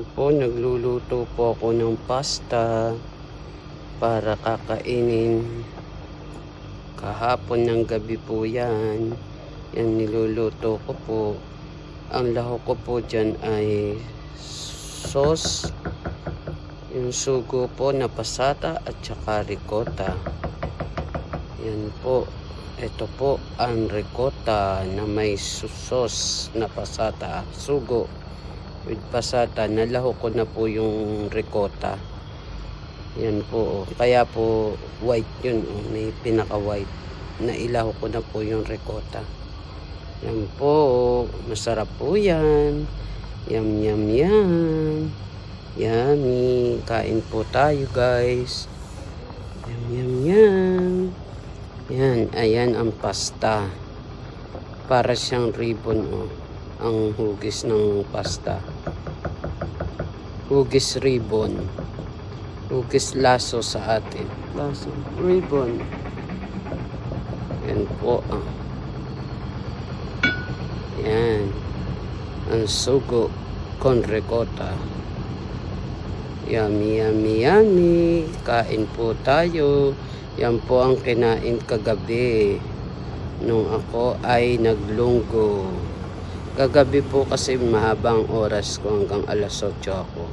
Po, nagluluto po ako ng pasta para kakainin. Kahapon ng gabi po yan. Yan niluluto ko po. Ang lahok ko po dyan ay sauce, yung sugo po na pasata at saka ricotta. Yan po. Ito po ang ricotta na may sauce na pasata, sugo with pasata. Nalaho ko na po yung ricotta. Yan po. oh. Kaya po white yun. oh. May pinaka white. Nailaho ko na po yung ricotta. Yan po. oh. Masarap po yan. Yum, yum, yum. Yummy. Kain po tayo guys. Yum, yum, yum. Yan. Ayan ang pasta. Para siyang ribbon oh. Ang hugis ng pasta. Hugis ribbon. Hugis laso sa atin. Laso. Ribbon. Yan po ah. Yan. Ang sugo con ricotta. Yummy, yummy, yummy. Kain po tayo. Yan po ang kinain kagabi. Nung ako ay naglunggo. Kagabi po kasi mahabang oras ko hanggang alas 8 ako.